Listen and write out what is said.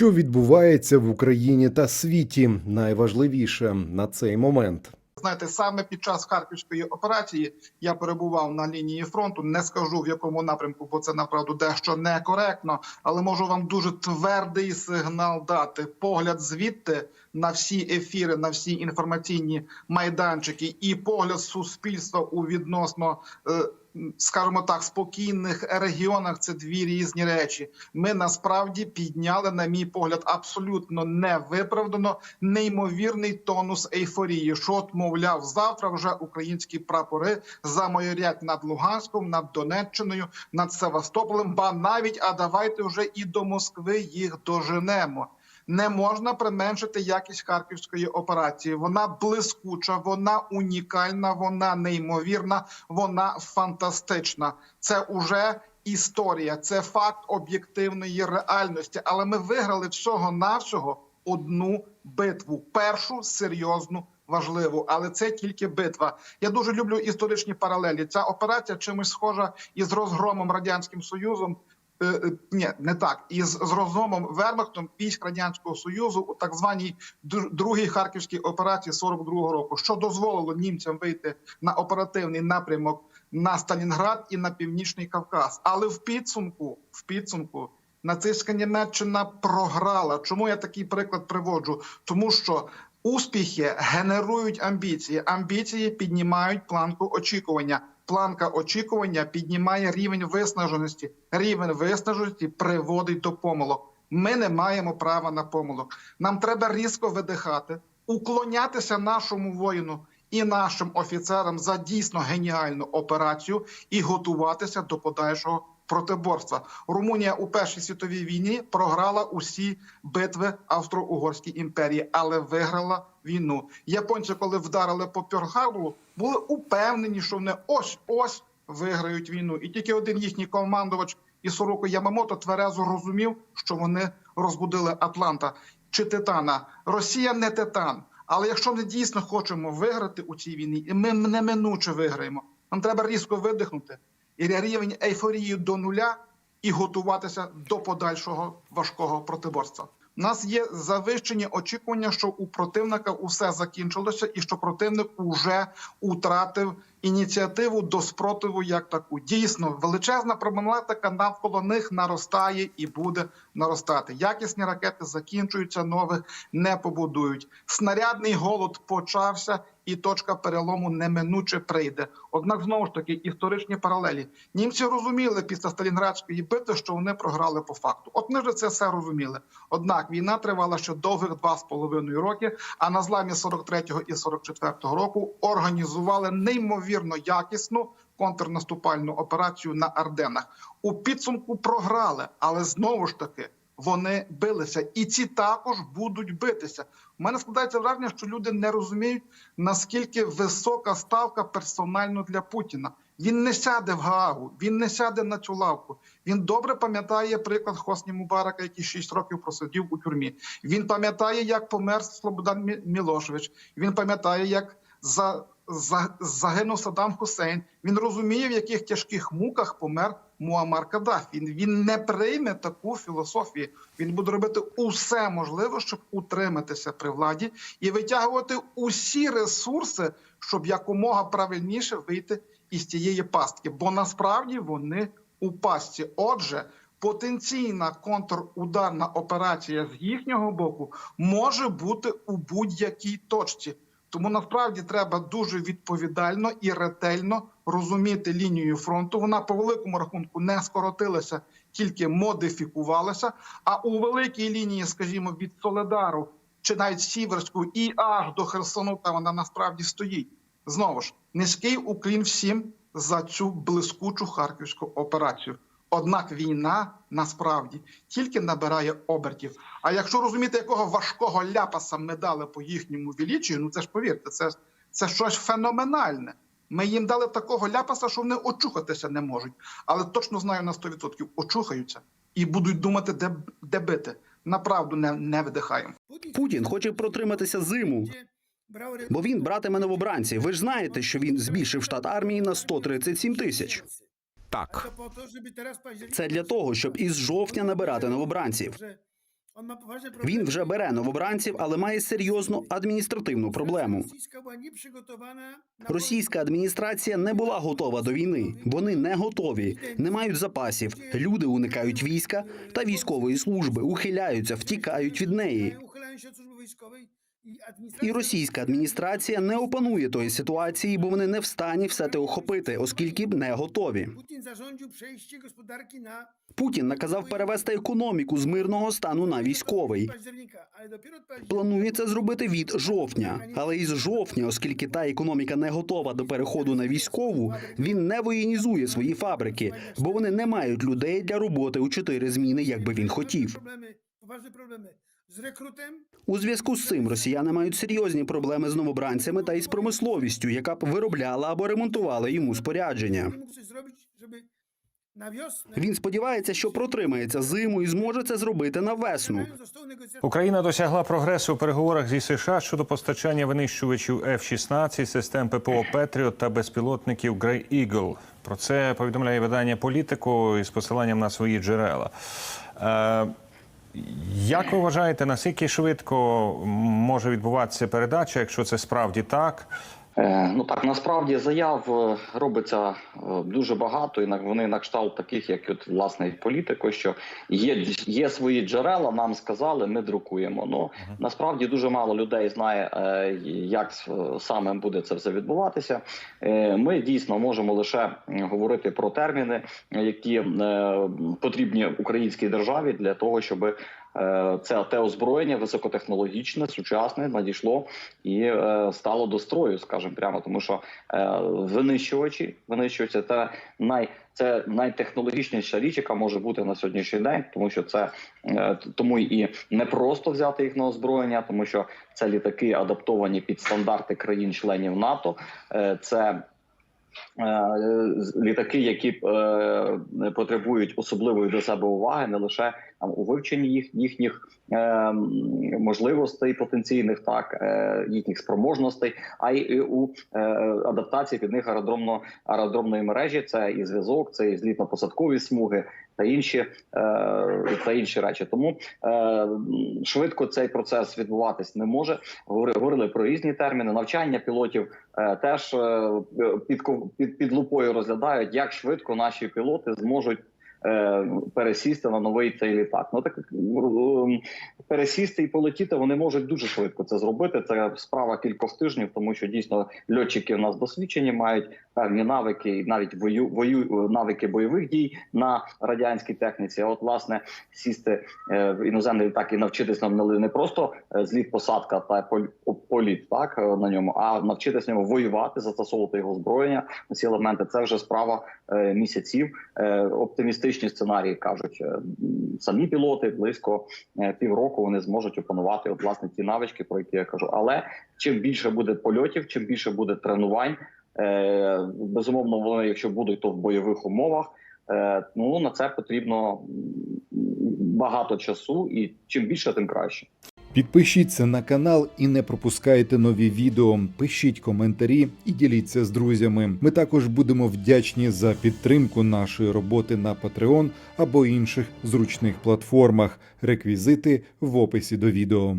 Що відбувається в Україні та світі? Найважливіше на цей момент. Знаєте, саме під час харківської операції я перебував на лінії фронту. Не скажу в якому напрямку, бо це направду дещо некоректно, але можу вам дуже твердий сигнал дати. Погляд звідти на всі ефіри, на всі інформаційні майданчики, і погляд суспільства у відносно. Скажімо так, спокійних регіонах це дві різні речі. Ми насправді підняли, на мій погляд, абсолютно невиправдано неймовірний тонус ейфорії. Що, мовляв, завтра вже українські прапори замайорять над Луганськом, над Донеччиною, над Севастополем. Ба навіть а давайте вже і до Москви їх доженемо. Не можна применшити якість харківської операції. Вона блискуча, вона унікальна, вона неймовірна, вона фантастична. Це уже історія, це факт об'єктивної реальності. Але ми виграли всього навсього одну битву, першу серйозну. Важливу, але це тільки битва. Я дуже люблю історичні паралелі. Ця операція чимось схожа із розгромом радянським союзом. Е, е, ні, не так. Із з розгромом Вермахтом військ радянського союзу у так званій дру- другій харківській операції 42-го року, що дозволило німцям вийти на оперативний напрямок на Сталінград і на північний Кавказ. Але в підсумку, в підсумку, нацистська Німеччина програла. Чому я такий приклад приводжу? Тому що успіхи генерують амбіції. Амбіції піднімають планку очікування. Планка очікування піднімає рівень виснаженості. Рівень виснаженості приводить до помилок. Ми не маємо права на помилок. Нам треба різко видихати, уклонятися нашому воїну і нашим офіцерам за дійсно геніальну операцію і готуватися до подальшого протиборства. Румунія у першій світовій війні програла усі битви Австро-Угорській імперії, але виграла війну. Японці, коли вдарили по Пьорл-Харбору, були упевнені, що вони ось ось виграють війну. І тільки один їхній командувач Ісороко Ямамото тверезо розумів, що вони розбудили Атланта чи Титана. Росія не Титан. Але якщо ми дійсно хочемо виграти у цій війні, і ми неминуче виграємо, нам треба різко видихнути і рівень ейфорії до нуля і готуватися до подальшого важкого протиборства. Нас є завищені очікування, що у противника усе закінчилося, і що противник уже утратив ініціативу до спротиву як таку. Дійсно, величезна проблематика навколо них наростає і буде наростати. Якісні ракети закінчуються, нових не побудують. Снарядний голод почався, і точка перелому неминуче прийде. Однак, знову ж таки, історичні паралелі. Німці розуміли після Сталінградської битви, що вони програли по факту. От ми вже це все розуміли. Однак війна тривала ще довгих два з половиною роки. А на зламі 43-го і 44-го року організували неймовірно якісну контрнаступальну операцію на Арденах. У підсумку програли, але знову ж таки. Вони билися, і ці також будуть битися. У мене складається враження, що люди не розуміють наскільки висока ставка персонально для Путіна. Він не сяде в Гаагу, він не сяде на цю лавку. Він добре пам'ятає приклад Хосні Мубарака, який 6 років просидів у тюрмі. Він пам'ятає, як помер Слободан Мілошевич. Він пам'ятає, як за, загинув Саддам Хусейн. Він розуміє, в яких тяжких муках помер Муаммар Каддафі. Він, не прийме таку філософію. Він буде робити усе можливе, щоб утриматися при владі і витягувати усі ресурси, щоб якомога правильніше вийти із цієї пастки. Бо насправді вони у пастці. Отже. Потенційна контрударна операція з їхнього боку може бути у будь-якій точці. Тому насправді треба дуже відповідально і ретельно розуміти лінію фронту. Вона по великому рахунку не скоротилася, тільки модифікувалася. А у великій лінії, скажімо, від Соледару чи навіть Сіверську і аж до Херсону, та вона насправді стоїть. Знову ж низький уклін всім за цю блискучу харківську операцію. Однак війна насправді тільки набирає обертів. А якщо розуміти, якого важкого ляпаса ми дали по їхньому величію, ну це ж повірте, це, це щось феноменальне. Ми їм дали такого ляпаса, що вони очухатися не можуть. Але точно знаю на 100% очухаються і будуть думати, де, де бити. Направду не, не видихаємо. Путін хоче протриматися зиму, бо він братиме новобранці. Ви ж знаєте, що він збільшив штат армії на 137 тисяч. Так, Це для того, щоб із жовтня набирати новобранців. Він вже бере новобранців, але має серйозну адміністративну проблему. Російська адміністрація не була готова до війни. Вони не готові, не мають запасів. Люди уникають війська та військової служби, ухиляються, втікають від неї. І російська адміністрація не опанує тої ситуації, бо вони не в стані все те охопити, оскільки не готові. Путін наказав перевести економіку з мирного стану на військовий. Планує це зробити від жовтня, але із жовтня, оскільки та економіка не готова до переходу на військову, він не воєнізує свої фабрики, бо вони не мають людей для роботи у чотири зміни, як би він хотів. Z rekrutem, У зв'язку з цим росіяни мають серйозні проблеми з новобранцями та із промисловістю, яка б виробляла або ремонтувала йому спорядження. Він сподівається, що протримається зиму і зможе це зробити на весну. Україна досягла прогресу у переговорах зі США щодо постачання винищувачів F-16, систем ППО Петріот та безпілотників Grey Eagle. Про це повідомляє видання Політико із посиланням на свої джерела. Як ви вважаєте, наскільки швидко може відбуватися передача, якщо це справді так? Е, Ну так насправді заяв е, робиться е, дуже багато, і вони на кшталт таких, як от власне політико, що є, є свої джерела, нам сказали, ми друкуємо. Ну насправді дуже мало людей знає, як саме буде це все відбуватися. Ми дійсно можемо лише говорити про терміни, які потрібні українській державі для того, щоб це те озброєння високотехнологічне, сучасне надійшло і е, стало до строю, скажімо прямо, тому що е, винищувачі, винищувачі це най це найтехнологічніша річ, яка може бути на сьогоднішній день, тому що це е, тому і не просто взяти їх на озброєння, тому що це літаки адаптовані під стандарти країн-членів НАТО. Е, це е, літаки, які е, потребують особливої до себе уваги, не лише там у вивченні їх їхніх е, можливостей потенційних, так е, їхніх спроможностей, а й у е, адаптації під них аеродромно аеродромної мережі. Це і зв'язок, це і злітно-посадкові смуги та інші е, та інші речі. Тому е, швидко цей процес відбуватись не може. Говори- Говорили про різні терміни. Навчання пілотів е, теж під, під, під лупою розглядають, як швидко наші пілоти зможуть. Пересісти на новий цей літак. Ну так пересісти і полетіти вони можуть дуже швидко це зробити. Це справа кількох тижнів, тому що дійсно льотчики у нас досвідчені, мають певні навики, навіть вою, вою навики бойових дій на радянській техніці. А от власне сісти е, в іноземний літак і навчитись нам не- просто е, зліт, посадка та політ, так е, на ньому, а навчитись ньому воювати, застосовувати його озброєння. Ці елементи це вже справа місяців. Оптимістичні сценарії кажуть, самі пілоти близько півроку вони зможуть опанувати от власне ті навички, про які я кажу. Але чим більше буде польотів, чим більше буде тренувань. Е, безумовно, вони, якщо будуть, то в бойових умовах. Е, ну на це потрібно багато часу, і чим більше, тим краще. Підпишіться на канал і не пропускайте нові відео. Пишіть коментарі і діліться з друзями. Ми також будемо вдячні за підтримку нашої роботи на Patreon або інших зручних платформах. Реквізити в описі до відео.